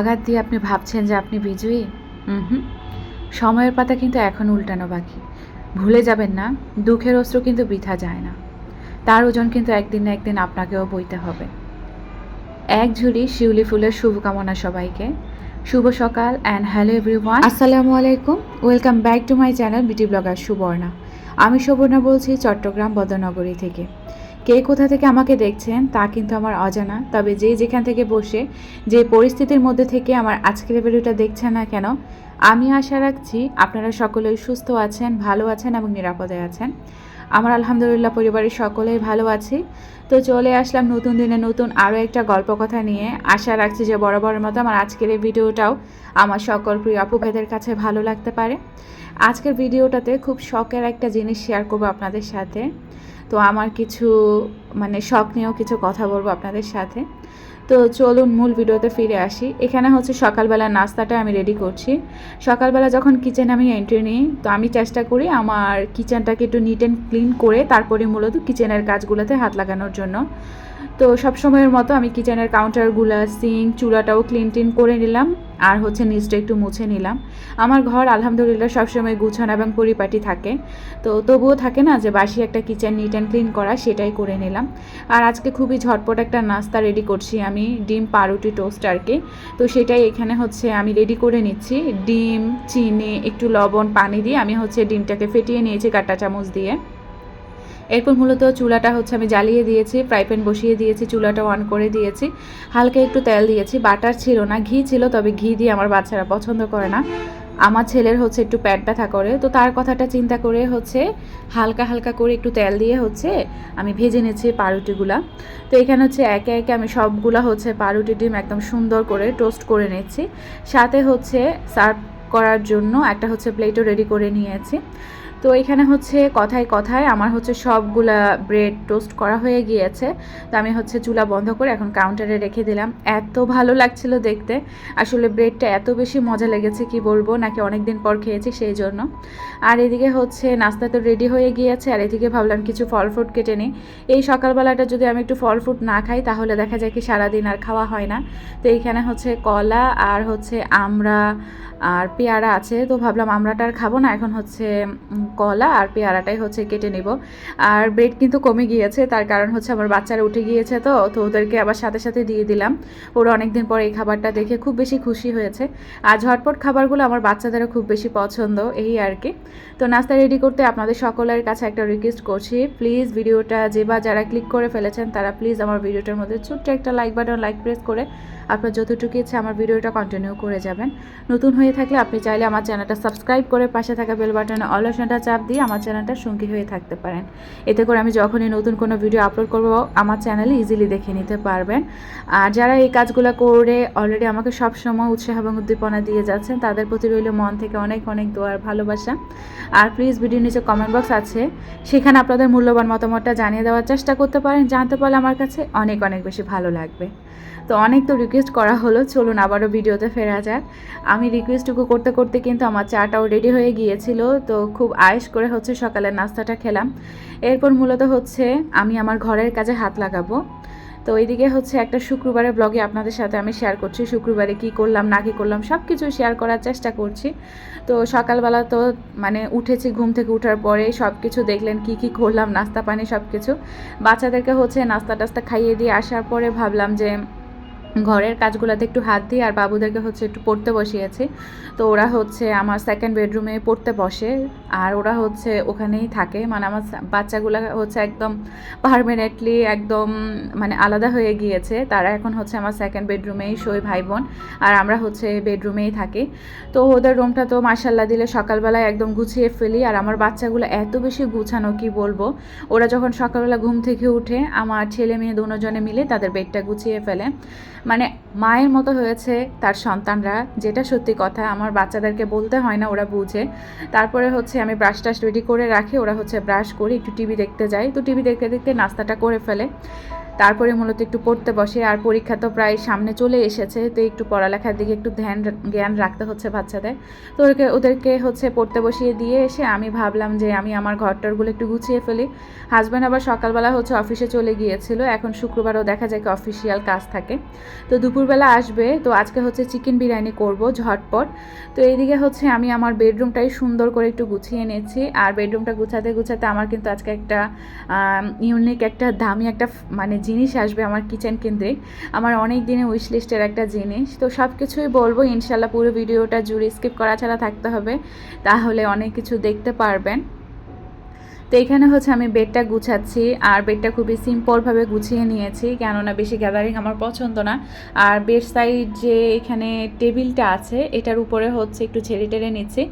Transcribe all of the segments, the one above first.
আঘাত দিয়ে আপনি ভাবছেন যে আপনি বিজয়ী? হুম সময়ের পাতা কিন্তু এখন উল্টানো বাকি। ভুলে যাবেন না, দুঃখের অস্ত্র কিন্তু বৃথা যায় না। তার ওজন কিন্তু একদিন না একদিন আপনাকেও বইতে হবে। এক ঝুড়ি শিউলি ফুলের শুভকামনা সবাইকে। শুভ সকাল অ্যান্ড হ্যালো এভরিওয়ান আসসালামু আলাইকুম। Welcome back to my channel beauty blogger Suborna আমি সুবর্ণা বলছি চট্টগ্রাম বদনগরী থেকে। কে কোথা থেকে আমাকে দেখছেন তা কিন্তু আমার অজানা। তবে যে যেখান থেকে বসে, যে পরিস্থিতির মধ্যে থেকে আমার আজকের ভিডিওটা দেখছেন না কেন, আমি আশা রাখছি আপনারা সকলেই সুস্থ আছেন, ভালো আছেন এবং নিরাপদে আছেন। আমার আলহামদুলিল্লাহ পরিবারের সকলেই ভালো আছি। তো চলে আসলাম নতুন দিনে নতুন আরও একটা গল্প কথা নিয়ে। আশা রাখছি যে বরাবরের মতো আমার আজকের এই ভিডিওটাও আমার সকল প্রিয় আপু ভাইদের কাছে ভালো লাগতে পারে। আজকের ভিডিওটাতে খুব শখের একটা জিনিস শেয়ার করব আপনাদের সাথে। তো আমার কিছু মানে শখ নিয়েও কিছু কথা বলব আপনাদের সাথে। তো চলুন মূল ভিডিওতে ফিরে আসি। এখানে হচ্ছে সকালবেলা নাস্তাটা আমি রেডি করছি। সকালবেলা যখন কিচেনে আমি এন্ট্রি নিই, তো আমি চেষ্টা করি আমার কিচেনটাকে একটু নিট অ্যান্ড ক্লিন করে তারপরে মূলত কিচেনের কাজগুলোতে হাত লাগানোর জন্য। তো সব সময়ের মতো আমি কিচেনের কাউন্টারগুলো সিঙ্ক চুলাটাও ক্লিন টিন করে নিলাম আর হচ্ছে নিচটা একটু মুছে নিলাম। আমার ঘর আলহামদুলিল্লাহ সবসময় গুছানো এবং পরিপাটি থাকে। তো তবুও থাকে না যে বাসি একটা কিচেন নিট অ্যান্ড ক্লিন করা, সেটাই করে নিলাম। আর আজকে খুবই ঝটপট একটা নাস্তা রেডি করছি আমি, ডিম পাউরুটি টোস্ট আর কি। তো সেটাই এখানে হচ্ছে আমি রেডি করে নিচ্ছি। ডিম, চিনি, একটু লবণ, পানি দিয়ে আমি হচ্ছে ডিমটাকে ফেটিয়ে নিয়েছি কাঁটা চামচ দিয়ে। এরপর মূলত চুলাটা হচ্ছে আমি জ্বালিয়ে দিয়েছি, ফ্রাই প্যান বসিয়ে দিয়েছি, চুলাটা অন করে দিয়েছি। হালকা একটু তেল দিয়েছি, বাটার ছিল না, ঘি ছিল, তবে ঘি দিয়ে আমার বাচ্চারা পছন্দ করে না। আমার ছেলের হচ্ছে একটু প্যাট ব্যথা করে, তো তার কথাটা চিন্তা করে হচ্ছে হালকা হালকা করে একটু তেল দিয়ে হচ্ছে আমি ভেজে নিয়েছি পাউরুটিগুলা। তো এখানে হচ্ছে একে একে আমি সবগুলা হচ্ছে পাউরুটি ডিম একদম সুন্দর করে টোস্ট করে নিচ্ছি সাথে হচ্ছে সার্ভ করার জন্য একটা হচ্ছে প্লেটও রেডি করে নিয়েছি। তো এখানে হচ্ছে কথায় কথায় আমার হচ্ছে সবগুলা ব্রেড টোস্ট করা হয়ে গিয়েছে। তো আমি হচ্ছে চুলা বন্ধ করে এখন কাউন্টারে রেখে দিলাম। এত ভালো লাগছিল দেখতে। আসলে ব্রেডটা এত বেশি মজা লেগেছে, কি বলব? নাকি অনেক দিন পর খেয়েছি সেই জন্য। আর এদিকে হচ্ছে নাস্তা তো রেডি হয়ে গিয়েছে। আর এদিকে ভাবলাম কিছু ফল ফ্রুট কেটে নিই। এই সকালবেলাটা যদি আমি একটু ফল ফ্রুট না খাই, তাহলে দেখা যায় কি সারাদিন আর খাওয়া হয় না। তো এইখানে হচ্ছে কলা আর হচ্ছে আমরা আর পেয়ারা আছে, তো ভাবলাম আমরাটা আর খাব না। এখন হচ্ছে কলা আর পেয়ারাটাই হচ্ছে কেটে নেব। আর ব্রেড কিন্তু কমে গিয়েছে, তার কারণ হচ্ছে আমার বাচ্চারা উঠে গিয়েছে তো তো ওদেরকে আবার সাথে সাথে দিয়ে দিলাম। ওরা অনেকদিন পর এই খাবারটা দেখে খুব বেশি খুশি হয়েছে। আর ঝটপট খাবারগুলো আমার বাচ্চাদেরও খুব বেশি পছন্দ, এই আর কি। তো নাস্তা রেডি করতে আপনাদের সকলের কাছে একটা রিকোয়েস্ট করছি। প্লিজ ভিডিওটা যে বা যারা ক্লিক করে ফেলেছেন, তারা প্লিজ আমার ভিডিওটার মধ্যে ছোট্ট একটা লাইক বাটন লাইক প্রেস করে আপনার যতটুকু ইচ্ছে আমার ভিডিওটা কন্টিনিউ করে যাবেন। নতুন হয়ে থাকলে আপনি চাইলে আমার চ্যানেলটা সাবস্ক্রাইব করে পাশে থাকা বেল বাটনে অল অপশনটা চাপ দিয়ে আমার চ্যানেলটা সঙ্গী হয়ে থাকতে পারেন। এতে করে আমি যখনই নতুন কোনো ভিডিও আপলোড করব, আমার চ্যানেলে ইজিলি দেখে নিতে পারবেন। আর যারা এই কাজগুলো করে অলরেডি আমাকে সবসময় উৎসাহ এবং উদ্দীপনা দিয়ে যাচ্ছেন, তাদের প্রতি রইল মন থেকে অনেক অনেক দোয়ার ভালোবাসা। আর প্লিজ ভিডিওর নিচে কমেন্ট বক্স আছে। সেখানে আপনাদের মূল্যবান মতামতটা জানিয়ে দেওয়ার চেষ্টা করতে পারেন। জানতে পারলে আমার কাছে অনেক অনেক বেশি ভালো লাগবে। তো অনেক তো রিকোয়েস্ট করা হলো, চলুন আবারও ভিডিওতে ফেরা যাক। আমি রিকোয়েস্টটুকু করতে করতে কিন্তু আমার চাটাও রেডি হয়ে গিয়েছিল, তো খুব আয়েস করে হচ্ছে সকালের নাস্তাটা খেলাম। এরপর মূলত হচ্ছে আমি আমার ঘরের কাজে হাত লাগাবো। তো এইদিকে হচ্ছে একটা শুক্রবারের ব্লগে আপনাদের সাথে আমি শেয়ার করছি, শুক্রবারে কি করলাম, না কি করলাম সব কিছু শেয়ার করার চেষ্টা করছি। তো সকালবেলা তো মানে উঠেছি ঘুম থেকে উঠার পরে সব কিছু দেখলেন, কি কি করলাম, নাস্তা পানি সব কিছু বাচ্চাদেরকে হচ্ছে নাস্তা টাস্তা খাইয়ে দিয়ে আসার পরে ভাবলাম যে ঘরের কাজগুলোতে একটু হাত দিই আর বাবুদেরকে হচ্ছে একটু পড়তে বসিয়েছি। তো ওরা হচ্ছে আমার সেকেন্ড বেডরুমে পড়তে বসে আর ওরা হচ্ছে ওখানেই থাকে। মানে আমার বাচ্চাগুলো হচ্ছে একদম পারমানেন্টলি একদম মানে আলাদা হয়ে গিয়েছে। তারা এখন হচ্ছে আমার সেকেন্ড বেডরুমেই শোয় ভাই বোন আর আমরা হচ্ছে বেডরুমেই থাকি। তো ওদের রুমটা তো মার্শাল্লাহ দিলে সকালবেলায় একদম গুছিয়ে ফেলি আর আমার বাচ্চাগুলো এত বেশি গুছানো কি বলব? ওরা যখন সকালবেলা ঘুম থেকে উঠে আমার ছেলে মেয়ে দুজনে মিলে তাদের বেডটা গুছিয়ে ফেলে। মানে মায়ের মতো হয়েছে তার সন্তানরা, যেটা সত্যি কথা, আমার বাচ্চাদেরকে বলতে হয় না ওরা বুঝে। তারপরে হচ্ছে আমি ব্রাশ টাশ রেডি করে রাখি, ওরা হচ্ছে ব্রাশ করে একটু টিভি দেখতে যাই তো টিভি দেখতে দেখতে নাস্তাটা করে ফেলে। তারপরে মূলত একটু পড়তে বসে, আর পরীক্ষা তো প্রায় সামনে চলে এসেছে, তো একটু পড়ালেখার দিকে একটু ধ্যান জ্ঞান রাখতে হচ্ছে বাচ্চাদের। তো ওদেরকে ওদেরকে হচ্ছে পড়তে বসিয়ে দিয়ে এসে আমি ভাবলাম যে আমি আমার ঘরটরগুলো একটু গুছিয়ে ফেলি। হাজব্যান্ড আবার সকালবেলা হচ্ছে অফিসে চলে গিয়েছিল, এখন শুক্রবারও দেখা যায় কি অফিসিয়াল কাজ থাকে। তো দুপুরবেলা আসবে, তো আজকে হচ্ছে চিকেন বিরিয়ানি করব ঝটপট। তো এইদিকে হচ্ছে আমি আমার বেডরুমটাই সুন্দর করে একটু গুছিয়ে নিয়েছি, আর বেডরুমটা গুছাতে গুছাতে আমার কিন্তু আজকে একটা ইউনিক একটা, দামি একটা মানে জিনিস আসবে আমার কিচেন কেন্দ্রে। আমার অনেক দিনে উইশ লিস্টের একটা জিনিস। তো সব কিছুই বলব ইনশাল্লাহ পুরো ভিডিওটা জুড়ে স্কিপ করা ছাড়া থাকতে হবে। তাহলে অনেক কিছু দেখতে পারবেন। তো এখানে হচ্ছে আমি বেডটা গুছাচ্ছি, আর বেডটা খুবই সিম্পলভাবে গুছিয়ে নিয়েছি, কেননা বেশি গ্যাদারিং আমার পছন্দ না। আর বেড সাইড যে এখানে টেবিলটা আছে, এটার উপরে হচ্ছে একটু ছেড়ে টেড়ে নিচ্ছি।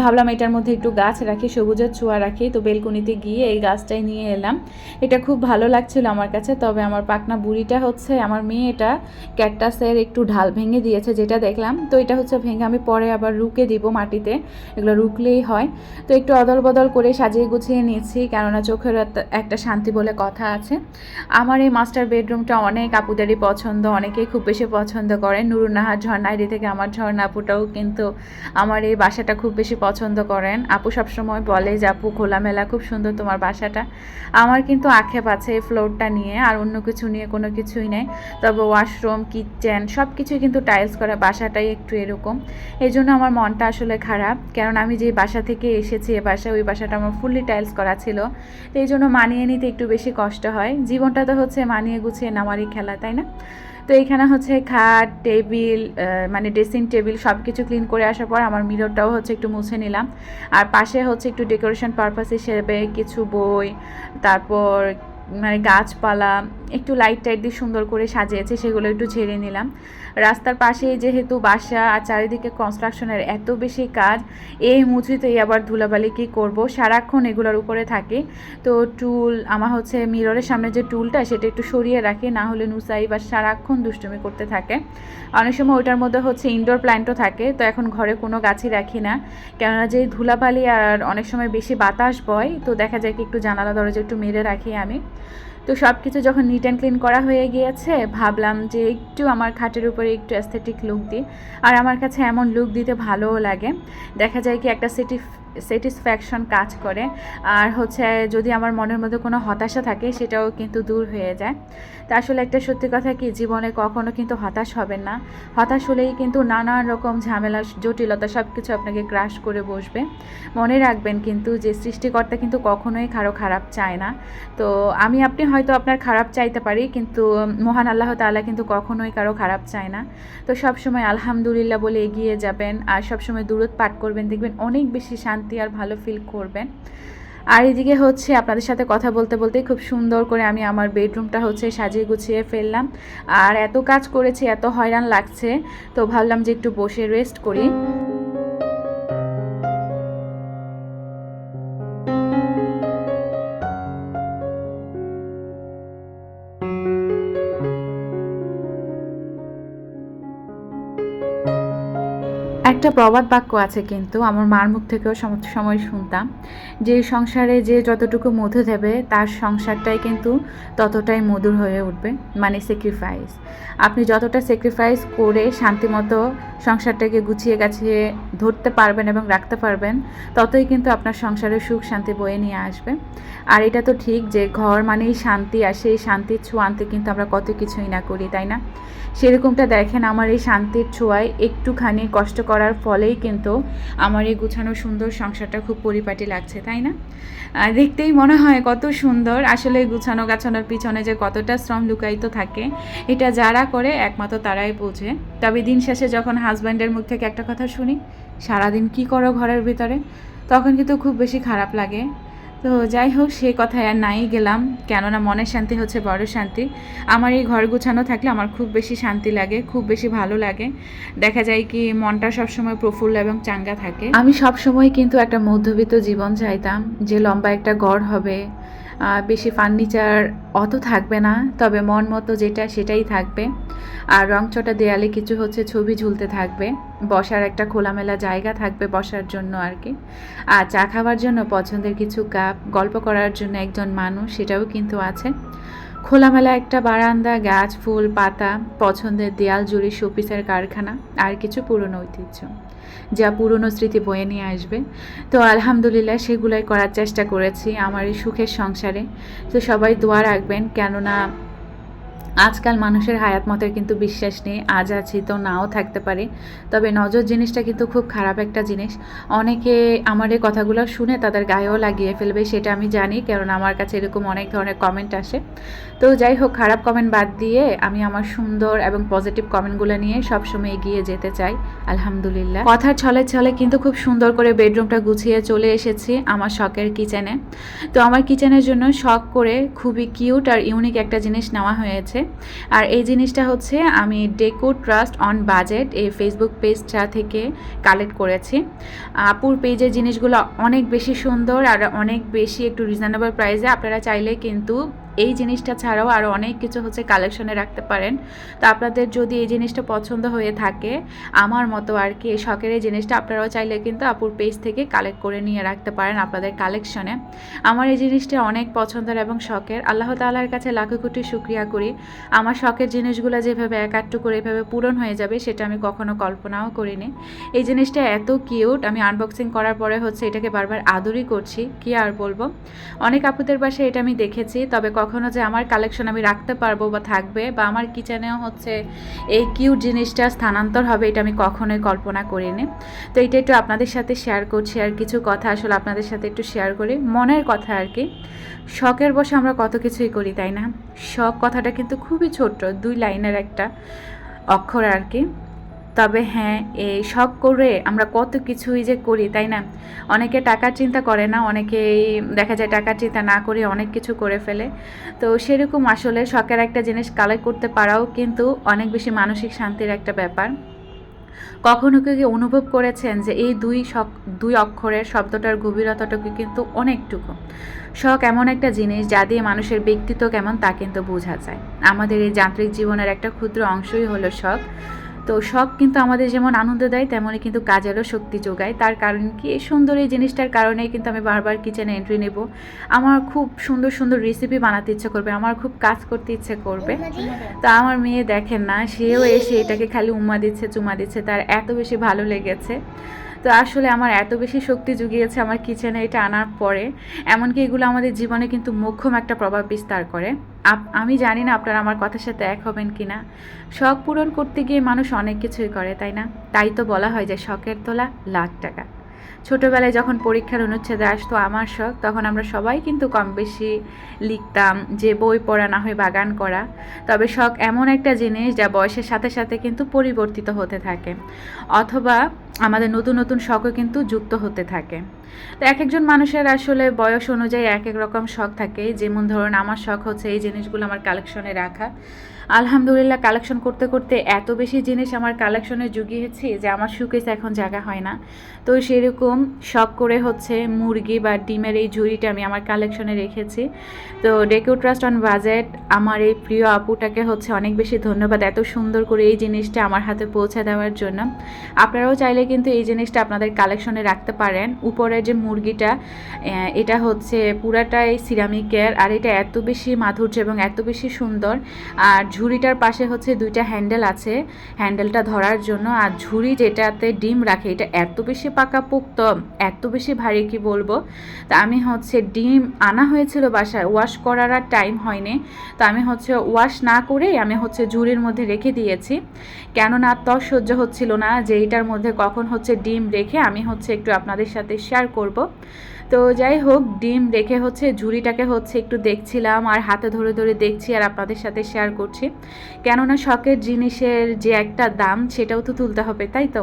ভাবলাম এটার মধ্যে একটু গাছ রাখি, সবুজের চুয়া রাখি, তো বেলকুনিতে গিয়ে এই গাছটাই নিয়ে এলাম। এটা খুব ভালো লাগছিল আমার কাছে, তবে আমার পাকনা বুড়িটা হচ্ছে, আমার মেয়ে এটা ক্যাকটাসের একটু ঢাল ভেঙে দিয়েছে যেটা দেখলাম। তো এটা হচ্ছে ভেঙে আমি পরে আবার রুকে দিব মাটিতে, এগুলো রুকলেই হয়। তো একটু অদল বদল করে সাজিয়ে গুছিয়ে নিয়েছি। কেননা চোখের একটা- শান্তি বলে কথা আছে। আমার এই মাস্টার বেডরুমটা অনেক আপুদেরই পছন্দ, অনেকেই খুব বেশি পছন্দ করেন নুরুন্নাহার ঝর্ণাইরি থেকে আমার ঝর্ণা আপুটাও কিন্তু আমার এই বাসাটা খুব বেশি পছন্দ করেন। আপু সবসময় বলে যে, আপু, খোলামেলা, খুব সুন্দর তোমার বাসাটা। আমার কিন্তু আক্ষেপ আছে এই ফ্লোরটা নিয়ে, আর অন্য কিছু নিয়ে কোনো কিছুই নেই। তবে ওয়াশরুম, কিচেন সব কিছুই কিন্তু টাইলস করা, বাসাটাই একটু এরকম। এই জন্য আমার মনটা আসলে খারাপ। কারণ আমি যে বাসা থেকে এসেছি, এ বাসা ওই বাসাটা আমার ফুললি টাইলস করা ছিল। তো এই জন্য মানিয়ে নিতে একটু বেশি কষ্ট হয়। জীবনটা তো হচ্ছে মানিয়ে গুছিয়ে নামারই খেলা, তাই না? তো এখানে হচ্ছে খাট, টেবিল মানে ড্রেসিং টেবিল সব কিছু ক্লিন করে আসার পর আমার মিররটাও হচ্ছে একটু মুছে নিলাম। আর পাশে হচ্ছে একটু ডেকোরেশন পারপাস হিসেবে কিছু বই, তারপর মানে গাছপালা, একটু লাইট টাইট দিয়ে সুন্দর করে সাজিয়েছে, সেগুলো একটু ঝেড়ে নিলাম। রাস্তার পাশেই যেহেতু বাসা আর চারিদিকে কনস্ট্রাকশনের এত বেশি কাজ, এই মুছিতেই আবার ধুলাবালি কী করব? সারাক্ষণ এগুলোর উপরে থাকে। তো টুল, আমার হচ্ছে মিররের সামনে যে টুলটা, সেটা একটু সরিয়ে রাখি, না হলে নুসাই বা সারাক্ষণ দুষ্টুমি করতে থাকে। অনেক সময় ওইটার মধ্যে হচ্ছে ইনডোর প্ল্যান্টও থাকে, তো এখন ঘরে কোনো গাছই রাখি না। কেননা যে ধুলাবালি আর অনেক সময় বেশি বাতাস বয়, তো দেখা যায় কি একটু জানালা দরজা একটু মেরে রাখি আমি। তো সব কিছু যখন নিট অ্যান্ড ক্লিন করা হয়ে গিয়েছে, ভাবলাম যে একটু আমার খাটের উপরে একটু অ্যাস্থেটিক লুক দিই। আর আমার কাছে এমন লুক দিতে ভালোও লাগে। দেখা যায় কি একটা সেটি স্যাটিসফ্যাকশন কাজ করে। আর হচ্ছে যদি আমার মনের মধ্যে কোনো হতাশা থাকে, সেটাও কিন্তু দূর হয়ে যায়। তা আসলে একটা সত্যি কথা কি, জীবনে কখনো কিন্তু হতাশ হবেন না। হতাশ হলেই কিন্তু নানান রকম ঝামেলা, জটিলতা সব কিছু আপনাকে ক্রাশ করে বসবে। মনে রাখবেন কিন্তু যে সৃষ্টিকর্তা কিন্তু কখনোই কারও খারাপ চায় না। তো আমি, আপনি হয়তো আপনার খারাপ চাইতে পারি, কিন্তু মহান আল্লাহ তাআলা কিন্তু কখনোই কারও খারাপ চায় না। তো সব সময় আলহামদুলিল্লাহ বলে এগিয়ে যাবেন, আর সবসময় দূরত পাঠ করবেন, দেখবেন অনেক বেশি শান্তি আর ভালো ফিল করবেন। আর এদিকে হচ্ছে আপনাদের সাথে কথা বলতে বলতে খুব সুন্দর করে আমি আমার বেডরুমটা হচ্ছে সাজিয়ে গুছিয়ে ফেললাম। আর এত কাজ করেছি, এত হয়রান লাগছে, তো ভাবলাম যে একটু বসে রেস্ট করি। একটা প্রবাদ বাক্য আছে কিন্তু আমার মার মুখ থেকেও সম- সময় শুনতাম। যে সংসারে যে যতটুকু মধু দেবে, তার সংসারটাই কিন্তু ততটাই মধুর হয়ে উঠবে মানে স্যাক্রিফাইস আপনি যতটা স্যাক্রিফাইস করে শান্তিমতো সংসারটাকে গুছিয়ে গাছিয়ে ধরতে পারবেন এবং রাখতে পারবেন, ততই কিন্তু আপনার সংসারে সুখ শান্তি বয়ে নিয়ে আসবে। আর এটা তো ঠিক যে ঘর মানেই শান্তি, আর সেই শান্তির ছোঁয়া আনতে কিন্তু আমরা কত কিছুই না করি, তাই না? সেরকমটা দেখেন আমার এই শান্তির ছোঁয়ায় একটুখানি কষ্ট করার ফলেই কিন্তু আমার এই গুছানো সুন্দর সংসারটা খুব পরিপাটি লাগছে, তাই না? দেখতেই মনে হয় কত সুন্দর আসলে গুছানো গাছানোর পিছনে যে কতটা শ্রম লুকায়িত থাকে, এটা যারা করে একমাত্র তারাই বোঝে। তবে দিন শেষে যখন হাজব্যান্ডের মুখ থেকে একটা কথা শুনি, সারাদিন কি করো ঘরের ভিতরে, তখন কিন্তু খুব বেশি খারাপ লাগে। তো যাই হোক, সে কথায় আর নাই গেলাম। কেননা মনের শান্তি হচ্ছে বড় শান্তি। আমার এই ঘর গুছানো থাকলে আমার খুব বেশি শান্তি লাগে, খুব বেশি ভালো লাগে। দেখা যায় কি, মনটা সবসময় প্রফুল্ল এবং চাঙ্গা থাকে। আমি সবসময় কিন্তু একটা মধ্যবিত্ত জীবন চাইতাম, যে লম্বা একটা গড় হবে বেশি ফার্নিচার অত থাকবে না, তবে মন মতো যেটা সেটাই থাকবে। আর রংচটা দেয়ালে কিছু হচ্ছে ছবি ঝুলতে থাকবে, বসার একটা খোলামেলা জায়গা থাকবে বসার জন্য আর কি। আর চা খাওয়ার জন্য পছন্দের কিছু কাপ, গল্প করার জন্য একজন মানুষ, সেটাও কিন্তু আছে। খোলামেলা একটা বারান্দা, গাছ, ফুল, পাতা, পছন্দের দেয়াল জুড়ি শোপিসের কারখানা, আর কিছু পুরনো ঐতিহ্য। যা পুরনো স্মৃতি বয়ে নিয়ে আসবে। তো আলহামদুলিল্লাহ সেগুলোই করার চেষ্টা করেছি আমার এই সুখের সংসারে। তো সবাই দোয়া রাখবেন, কেননা আজকাল মানুষের হায়াত মতের কিন্তু বিশ্বাস নেই, আজ আছি তো নাও থাকতে পারে। তবে নজর জিনিসটা কিন্তু খুব খারাপ একটা জিনিস। অনেকে আমার এই কথাগুলো শুনে তাদের গায়েও লাগিয়ে ফেলবে সেটা আমি জানি কারণ আমার কাছে এরকম অনেক ধরনের কমেন্ট আসে। তো যাই হোক, খারাপ কমেন্ট বাদ দিয়ে আমি আমার সুন্দর এবং পজিটিভ কমেন্টগুলো নিয়ে সবসময় এগিয়ে যেতে চাই, আলহামদুলিল্লাহ। কথার ছলে ছলে কিন্তু খুব সুন্দর করে বেডরুমটা গুছিয়ে চলে এসেছি আমার শখের কিচেনে তো আমার কিচেনের জন্য শখ করে খুবই কিউট আর ইউনিক একটা জিনিস নেওয়া হয়েছে। আর এই জিনিসটা হচ্ছে আমি ডেকো ট্রাস্ট অন বাজেট এই ফেসবুক পেজটা থেকে কালেক্ট করেছি। আপুর পেজের জিনিসগুলো অনেক বেশি সুন্দর আর অনেক বেশি একটু রিজনেবল প্রাইসে আপনারা চাইলে কিন্তু এই জিনিসটা ছাড়াও আরও অনেক কিছু হচ্ছে কালেকশনে রাখতে পারেন। তো আপনাদের যদি এই জিনিসটা পছন্দ হয়ে থাকে, আমার মতো আর কি, এই শখের এই জিনিসটা আপনারাও চাইলে কিন্তু আপুর পেজ থেকে কালেক্ট করে নিয়ে রাখতে পারেন আপনাদের কালেকশনে আমার এই জিনিসটা অনেক পছন্দের এবং শখের। আল্লাহ তাআলার কাছে লাখো কোটি শুক্রিয়া করি। আমার শখের জিনিসগুলো যেভাবে এক আটটু করে এভাবে পূরণ হয়ে যাবে, সেটা আমি কখনো কল্পনাও করিনি। এই জিনিসটা এত কিউট আমি আনবক্সিং করার পরে হচ্ছে এটাকে বারবার আদরই করছি, কি আর বলব? অনেক আপুদের বাসায় এটা আমি দেখেছি, তবে কখনো যে আমার কালেকশন আমি রাখতে পারব বা থাকবে বা আমার কিচেনেও হচ্ছে এই কিউট জিনিসটা স্থানান্তর হবে, এটা আমি কখনোই কল্পনা করিনি। তো এটা একটু আপনাদের সাথে শেয়ার করছি আর কিছু কথা আসলে আপনাদের সাথে একটু শেয়ার করি। মনের কথা আর কি, শখের বসে আমরা কত কিছুই করি, তাই না? শখ কথাটা কিন্তু খুবই ছোট্ট, দুই লাইনের একটা অক্ষর আর কি। তবে হ্যাঁ এই শখ করে আমরা কত কিছুই যে করি, তাই না? অনেকে টাকার চিন্তা করে না অনেকে দেখা যায় টাকার চিন্তা না করে অনেক কিছু করে ফেলে। তো সেরকম আসলে শখের একটা জিনিস কালেক্ট করতে পারাও কিন্তু অনেক বেশি মানসিক শান্তির একটা ব্যাপার। কখনো কি অনুভব করেছেন যে এই দুই শখ, দুই অক্ষরের শব্দটার গভীরতাটুকু কিন্তু অনেকটুকু? শখ এমন একটা জিনিস যা দিয়ে মানুষের ব্যক্তিত্ব কেমন তা কিন্তু বোঝা যায়। আমাদের এই যান্ত্রিক জীবনের একটা ক্ষুদ্র অংশই হলো শখ। তো শখ কিন্তু আমাদের যেমন আনন্দ দেয় তেমনই কিন্তু কাজেরও শক্তি যোগায়। তার কারণ কি? এই সুন্দর এই জিনিসটার কারণে কিন্তু আমি বারবার কিচেনে এন্ট্রি নেব। আমার খুব সুন্দর সুন্দর রেসিপি বানাতে ইচ্ছে করবে আমার খুব কাজ করতে ইচ্ছে করবে। তো আমার মেয়ে দেখেন না সেও এসে এটাকে খালি উম্মা দিচ্ছে চুমা দিচ্ছে তার এত বেশি ভালো লেগেছে। তো আসলে আমার এত বেশি শক্তি জুগিয়েছে আমার কিচেনে এটা আনার পরে, এমনকি এগুলো আমাদের জীবনে কিন্তু মোক্ষম একটা প্রভাব বিস্তার করে। আমি জানি না আপনারা আমার কথার সাথে এক হবেন কি না শখ পূরণ করতে গিয়ে মানুষ অনেক কিছুই করে, তাই না? তাই তো বলা হয় যে শখের তোলা লাখ টাকা। ছোটোবেলায় যখন পরীক্ষার অনুচ্ছেদে আসতো আমার শখ, তখন আমরা সবাই কিন্তু কম বেশি লিখতাম যে বই পড়া না হয় বাগান করা। তবে শখ এমন একটা জিনিস যা বয়সের সাথে সাথে কিন্তু পরিবর্তিত হতে থাকে। অথবা আমাদের নতুন নতুন শখও কিন্তু যুক্ত হতে থাকে। তো এক একজন মানুষের আসলে বয়স অনুযায়ী এক এক রকম শখ থাকে। যেমন ধরুন, আমার শখ হচ্ছে এই জিনিসগুলো আমার কালেকশনে রাখা। আলহামদুলিল্লাহ কালেকশন করতে করতে এত বেশি জিনিস আমার কালেকশনে জুগিয়েছি যে আমার সুকেস এখন জায়গা হয় না। তো সেরকম শখ করে হচ্ছে মুরগি বা ডিমের এই ঝুড়িটা আমি আমার কালেকশনে রেখেছি। তো ডেকো ট্রাস্ট অন বাজেট আমার এই প্রিয় আপুটাকে হচ্ছে অনেক বেশি ধন্যবাদ এত সুন্দর করে এই জিনিসটা আমার হাতে পৌঁছে দেওয়ার জন্য। আপনারাও চাইলে কিন্তু এই জিনিসটা আপনাদের কালেকশনে রাখতে পারেন। উপরের যে মুরগিটা এটা হচ্ছে পুরাটাই সিরামিকের আর এটা এত বেশি মাধুর্য এবং এত বেশি সুন্দর। আর ঝুড়িটার পাশে হচ্ছে দুইটা হ্যান্ডেল আছে। হ্যান্ডেলটা ধরার জন্য আর ঝুড়ি যেটাতে ডিম রাখে, এটা এত বেশি পাকাপোক্ত, এত বেশি ভারী কি বলব? তা আমি হচ্ছে ডিম আনা হয়েছিল বাসায়, ওয়াশ করার আর টাইম হয়নি। তো আমি হচ্ছে ওয়াশ না করেই আমি হচ্ছে ঝুড়ির মধ্যে রেখে দিয়েছি। কেননা তর সহ্য হচ্ছিল না যে এটার মধ্যে কখন হচ্ছে ডিম রেখে আমি হচ্ছে একটু আপনাদের সাথে শেয়ার করব। তো যাই হোক, ডিম রেখে হচ্ছে, ঝুড়িটাকে হচ্ছে একটু দেখছিলাম আর হাতে ধরে ধরে দেখছি আর আপনাদের সাথে শেয়ার করছি। কেননা শখের জিনিসের যে একটা দাম, সেটাও তো তুলতে হবে, তাই তো?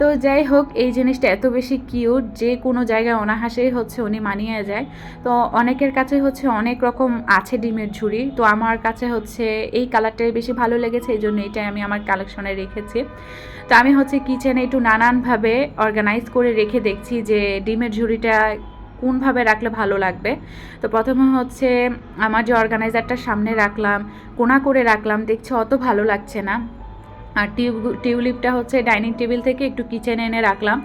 তো যাই হোক, এই জিনিসটা এত বেশি কিউট যে কোনো জায়গায় অনাহাসেই হচ্ছে উনি মানিয়ে যায়। তো অনেকের কাছে হচ্ছে অনেক রকম আছে ডিমের ঝুড়ি। তো আমার কাছে হচ্ছে এই কালারটাই বেশি ভালো লেগেছে, এই জন্য এটাই আমি আমার কালেকশনে রেখেছি। তো আমি হচ্ছে কিচেনে একটু নানানভাবে অর্গানাইজ করে রেখে দেখছি যে ডিমের ঝুড়িটা কোনভাবে রাখলে ভালো লাগবে? তো প্রথমে হচ্ছে আমার যে অর্গানাইজারটা সামনে রাখলাম, কোনা করে রাখলাম, দেখছি অত ভালো লাগছে না। আর টিউব, টিউলিপটা হচ্ছে ডাইনিং টেবিল থেকে একটু কিচেনে এনে রাখলাম,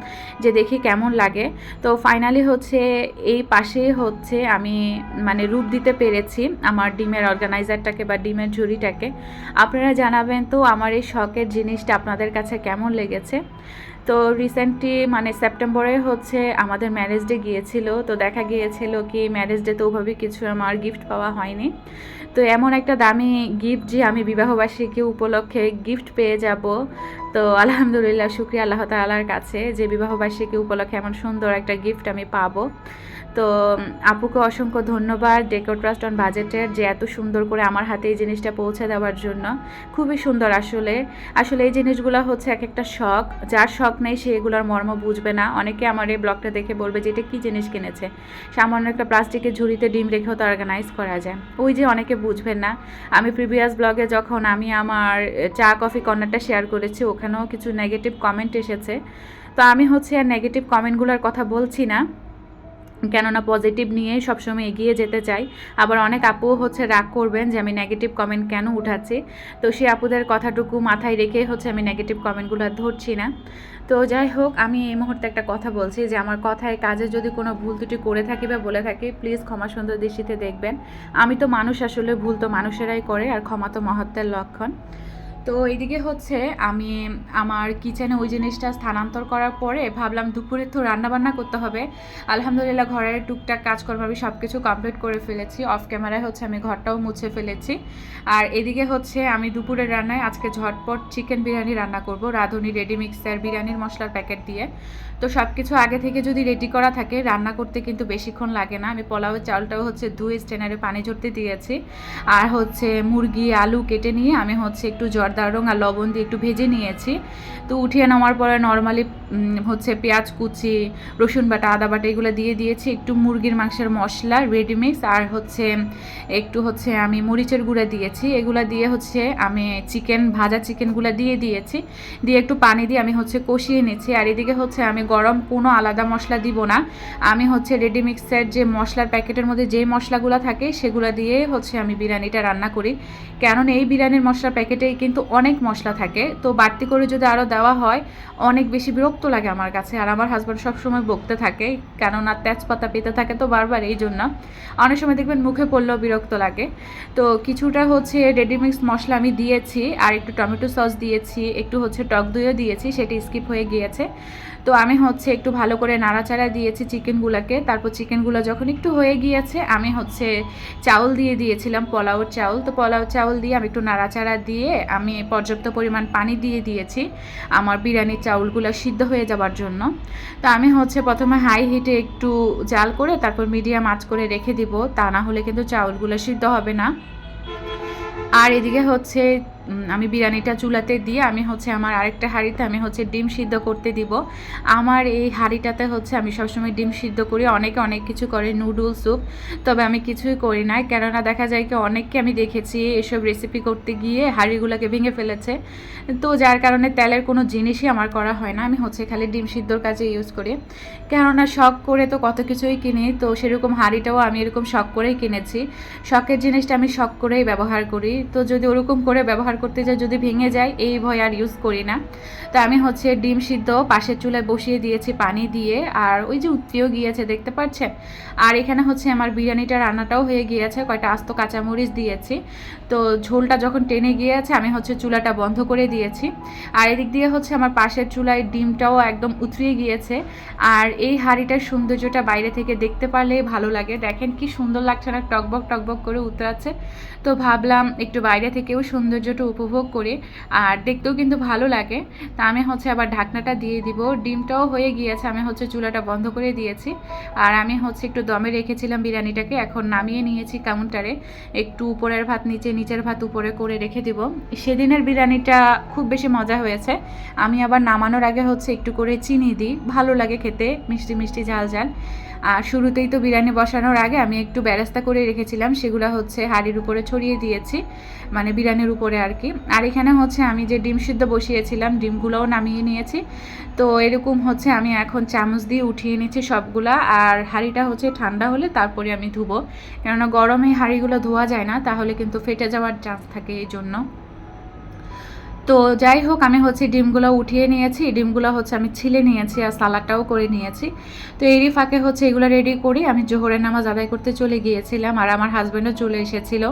যে দেখি কেমন লাগে। তো ফাইনালি হচ্ছে এই পাশে হচ্ছে আমি মানে রূপ দিতে পেরেছি আমার ডিমের অর্গানাইজারটাকে বা ডিমের ঝুড়িটাকে। আপনারা জানাবেন তো আমার এই শখের জিনিসটা আপনাদের কাছে কেমন লেগেছে? তো রিসেন্টলি মানে সেপ্টেম্বরে হচ্ছে আমাদের ম্যারেজ ডে গিয়েছিল, তো দেখা গিয়েছিল কি ম্যারেজ ডে তো ওভাবে কিছু আমার গিফট পাওয়া হয়নি। তো এমন একটা দামি গিফট যে আমি বিবাহবার্ষিকী উপলক্ষে গিফট পেয়ে যাব। তো আলহামদুলিল্লাহ, শুক্রিয়া আল্লাহ তালার কাছে যে বিবাহবার্ষিকী উপলক্ষে এমন সুন্দর একটা গিফট আমি পাবো। তো আপুকে অসংখ্য ধন্যবাদ ডেকো ট্রাস্ট অন বাজেটের যে এত সুন্দর করে আমার হাতে এই জিনিসটা পৌঁছে দেওয়ার জন্য। খুবই সুন্দর আসলে। আসলে এই জিনিসগুলো হচ্ছে এক একটা শখ। যার শখ নেই সে এগুলোর মর্ম বুঝবে না। অনেকে আমার এই ব্লগটা দেখে বলবে যে এটা কী জিনিস কিনেছে? সামান্য একটা প্লাস্টিকের ঝুড়িতে ডিম রেখেও তো অর্গানাইজ করা যায়। ওই যে অনেকে বুঝবেন না। আমি প্রিভিয়াস ব্লগে যখন আমি আমার চা, কফি কর্নারটা শেয়ার করেছি, ওখানেও কিছু নেগেটিভ কমেন্ট এসেছে। তো আমি হচ্ছে আর নেগেটিভ কমেন্টগুলোর কথা বলছি না। কেননা পজিটিভ নিয়ে সবসময় এগিয়ে যেতে চাই। আবার অনেক আপু হচ্ছে রাগ করবেন যে, আমি নেগেটিভ কমেন্ট কেন উঠাচ্ছি? তো সেই আপুদের কথাটুকু মাথায় রেখে হচ্ছে আমি নেগেটিভ কমেন্টগুলো ধরছি না। তো যাই হোক, আমি এই মুহূর্তে একটা কথা বলছি যে, আমার কথায় কাজে যদি কোনো ভুল ত্রুটি করে থাকি বা বলে থাকি প্লিজ ক্ষমা সুন্দর দৃষ্টিতে দেখবেন। আমি তো মানুষ আসলে, ভুল তো মানুষেরাই করে, আর ক্ষমা তো মহত্বের লক্ষণ। তো এইদিকে হচ্ছে আমি আমার কিচেনে ওই জিনিসটা স্থানান্তর করার পরে ভাবলাম দুপুরে তো রান্নাবান্না করতে হবে। আলহামদুলিল্লাহ ঘরের টুকটাক কাজকর্ম আমি সব কিছু কমপ্লিট করে ফেলেছি। অফ ক্যামেরায় হচ্ছে আমি ঘরটাও মুছে ফেলেছি। আর এদিকে হচ্ছে আমি দুপুরের রান্নায় আজকে ঝটপট চিকেন বিরিয়ানি রান্না করব, রাঁধুনি রেডি মিক্সার বিরিয়ানির মশলার প্যাকেট দিয়ে। তো সব কিছু আগে থেকে যদি রেডি করা থাকে, রান্না করতে কিন্তু বেশিক্ষণ লাগে না। আমি পোলাওয়ের চালটাও হচ্ছে ধুয়ে স্টেনারে পানি ঝরতে দিয়েছি। আর হচ্ছে মুরগি, আলু কেটে নিয়ে আমি হচ্ছে একটু জর্দা রং আর লবণ দিয়ে একটু ভেজে নিয়েছি। তো উঠিয়ে নেওয়ার পরে নর্মালি হচ্ছে পেঁয়াজ কুচি, রসুন বাটা, আদা বাটা এগুলো দিয়ে দিয়েছি। একটু মুরগির মাংসের মশলা রেডিমিক্স আর হচ্ছে একটু হচ্ছে আমি মরিচের গুঁড়া দিয়েছি। এগুলো দিয়ে হচ্ছে আমি চিকেন ভাজা চিকেনগুলো দিয়ে দিয়েছি। দিয়ে একটু পানি দিয়ে আমি হচ্ছে কষিয়ে নিচ্ছি। আর এদিকে হচ্ছে আমি গরম কোনো আলাদা মশলা দিব না। আমি হচ্ছে রেডি মিক্সের যে মশলার প্যাকেটের মধ্যে যে মশলাগুলো থাকে, সেগুলো দিয়ে হচ্ছে আমি বিরিয়ানিটা রান্না করি। কেননা এই বিরিয়ানির মশলার প্যাকেটেই কিন্তু অনেক মশলা থাকে, তো বাড়তি করে যদি আরও দেওয়া হয়, অনেক বেশি বিরক্ত লাগে আমার কাছে। আর আমার হাজব্যান্ড সবসময় বকতে থাকে, কেননা তেজপাতা পেতে থাকে তো বারবার, এই জন্য। অনেক সময় দেখবেন মুখে পড়লেও বিরক্ত লাগে। তো কিছুটা হচ্ছে রেডিমিক্স মশলা আমি দিয়েছি, আর একটু টমেটো সস দিয়েছি, একটু হচ্ছে টক দইও দিয়েছি, সেটি স্কিপ হয়ে গিয়েছে। তো আমি হচ্ছে একটু ভালো করে নাড়াচাড়া দিয়েছি চিকেনগুলোকে। তারপর চিকেনগুলো যখন একটু হয়ে গিয়েছে, আমি হচ্ছে চাউল দিয়ে দিয়েছিলাম, পোলাওর চাউল। তো পোলাও চাউল দিয়ে আমি একটু নাড়াচাড়া দিয়ে আমি পর্যাপ্ত পরিমাণ পানি দিয়ে দিয়েছি আমার বিরিয়ানির চাউলগুলো সিদ্ধ হয়ে যাওয়ার জন্য। তো আমি হচ্ছে প্রথমে হাই হিটে একটু জাল করে তারপর মিডিয়াম আঁচ করে রেখে দিব। তা না হলে কিন্তু চাউলগুলো সিদ্ধ হবে না। আর এদিকে হচ্ছে আমি বিরিয়ানিটা চুলাতে দিয়ে আমি হচ্ছে আমার আরেকটা হাঁড়িতে আমি হচ্ছে ডিম সিদ্ধ করতে দিব। আমার এই হাঁড়িটাতে হচ্ছে আমি সবসময় ডিম সিদ্ধ করি, অনেকে অনেক কিছু করে নুডল স্যুপ তবে আমি কিছুই করি না কেননা দেখা যায় কি অনেককে আমি দেখেছি এসব রেসিপি করতে গিয়ে হাঁড়িগুলোকে ভেঙে ফেলেছে। তো যার কারণে তেলের কোনো জিনিসই আমার করা হয় না, আমি হচ্ছে খালি ডিম সিদ্ধর কাজে ইউজ করি। কেননা শখ করে তো কত কিছুই কিনি, তো সেরকম হাঁড়িটাও আমি এরকম শখ করেই কিনেছি। শখের জিনিসটা আমি শখ করেই ব্যবহার করি। তো যদি ওরকম করে ব্যবহার করতে যাই, যদি ভেঙে যায়, এই ভয় আর ইউজ করি না। তো আমি হচ্ছে ডিম সিদ্ধ পাশের চুলায় বসিয়ে দিয়েছি পানি দিয়ে, আর ওই যে উত্তিও গিয়েছে, দেখতে পাচ্ছেন আর এখানে হচ্ছে আমার বিরিয়ানিটা রান্নাটাও হয়ে গিয়েছে, কয়টা আস্ত কাঁচামরিচ দিয়েছি। তো ঝোলটা যখন টেনে গিয়েছে, আমি হচ্ছে চুলাটা বন্ধ করে দিয়েছি। আর এদিক দিয়ে হচ্ছে আমার পাশের চুলায় ডিমটাও একদম উতরিয়ে গিয়েছে। আর এই হাঁড়িটার সৌন্দর্যটা বাইরে থেকে দেখতে পারলেই ভালো লাগে। দেখেন কি সুন্দর লাগছে না, টকবক টকবক করে উতরাচ্ছে। তো ভাবলাম একটু বাইরে থেকেও সৌন্দর্যটা উপভোগ করি, আর দেখতেও কিন্তু ভালো লাগে। তা আমি হচ্ছে আবার ঢাকনাটা দিয়ে দিব। ডিমটাও হয়ে গিয়েছে, আমি হচ্ছে চুলাটা বন্ধ করে দিয়েছি। আর আমি হচ্ছে একটু দমে রেখেছিলাম বিরিয়ানিটাকে, এখন নামিয়ে নিয়েছি কাউন্টারে একটু উপরের ভাত নিচে নিচের ভাত উপরে করে রেখে দিব। সেদিনের বিরিয়ানিটা খুব বেশি মজা হয়েছে। আমি আবার নামানোর আগে হচ্ছে একটু করে চিনি দিই। ভালো লাগে খেতে, মিষ্টি মিষ্টি ঝাল ঝাল। আর শুরুতেই তো বিরিয়ানি বসানোর আগে আমি একটু ব্যারাস্তা করে রেখেছিলাম, সেগুলো হচ্ছে হাঁড়ির উপরে ছড়িয়ে দিয়েছি মানে বিরিয়ানির উপরে আর কি। আর এখানে হচ্ছে আমি যে ডিম সিদ্ধ বসিয়েছিলাম, ডিমগুলোও নামিয়ে নিয়েছি। তো এরকম হচ্ছে আমি এখন চামচ দিয়ে উঠিয়ে নিচ্ছি সবগুলা, আর হাঁড়িটা হচ্ছে ঠান্ডা হলে তারপরে আমি ধুবো। কেননা গরমে হাঁড়িগুলো ধোয়া যায় না, তাহলে কিন্তু ফেটে যাওয়ার চান্স থাকে এই জন্য। তো যাই হোক, আমি হচ্ছে ডিমগুলো উঠিয়ে নিয়েছি। ডিমগুলো হচ্ছে আমি ছিলে নিয়েছি আর সালাডটাও করে নিয়েছি। তো এরই ফাঁকে হচ্ছে এগুলো রেডি করি। আমি জোহরের নামাজ আদায় করতে চলে গিয়েছিলাম আর আমার হাজব্যান্ডও চলে এসেছিল।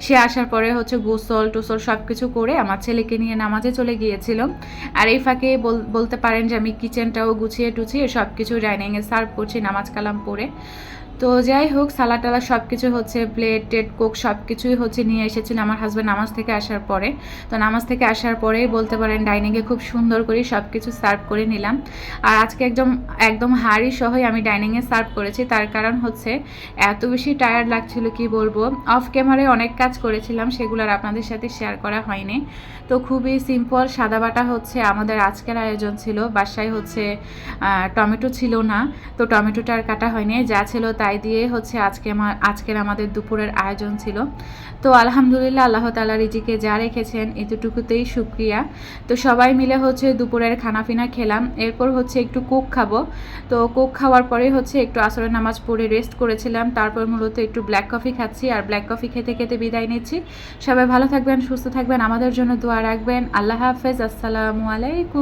সে আসার পরে হচ্ছে গোসল টুসল সব কিছু করে আমার ছেলেকে নিয়ে নামাজে চলে গিয়েছিল আর এই ফাঁকে বল- বলতে পারেন যে আমি কিচেনটাও গুছিয়ে টুছিয়ে সব কিছু ডাইনিংয়ে সার্ভ করছি, নামাজ কালাম পরে তো যাই হোক সালাড টালাদ সব কিছু হচ্ছে প্লেট টেট কোক সব কিছুই হচ্ছে নিয়ে এসেছিল আমার হাজব্যান্ড নামাজ থেকে আসার পরে। তো নামাজ থেকে আসার পরেই বলতে পারেন ডাইনিংয়ে খুব সুন্দর করে সব কিছু সার্ভ করে নিলাম। আর আজকে একদম একদম হাড়ি সহই আমি ডাইনিংয়ে সার্ভ করেছি। তার কারণ হচ্ছে এত বেশি টায়ার্ড লাগছিল, কি বলব? অফ ক্যামেরায় অনেক কাজ করেছিলাম, সেগুলো আর আপনাদের সাথে শেয়ার করা হয়নি। তো খুবই সিম্পল সাদা বাটা হচ্ছে আমাদের আজকের আয়োজন ছিল। বাসায় হচ্ছে টমেটো ছিল না। তো টমেটোটা আর কাটা হয়নি। যা ছিল তাই দিয়ে হচ্ছে আজকে আমার আজকের আমাদের দুপুরের আয়োজন ছিল। তো আলহামদুলিল্লাহ আল্লাহ তালা রিজিকে যা রেখেছেন, এতটুকুতেই শুক্রিয়া। তো সবাই মিলে হচ্ছে দুপুরের খানাপিনা খেলাম। এরপর হচ্ছে একটু কোক খাব। তো কোক খাওয়ার পরে হচ্ছে একটু আসরের নামাজ পড়ে রেস্ট করেছিলাম। তারপর মূলত একটু ব্ল্যাক কফি খাচ্ছি। আর ব্ল্যাক কফি খেতে খেতে বিদায় নিচ্ছি। সবাই ভালো থাকবেন, সুস্থ থাকবেন। আমাদের জন্য দোয়া রাখবেন। আল্লাহ হাফেজ। আসসালামু আলাইকুম।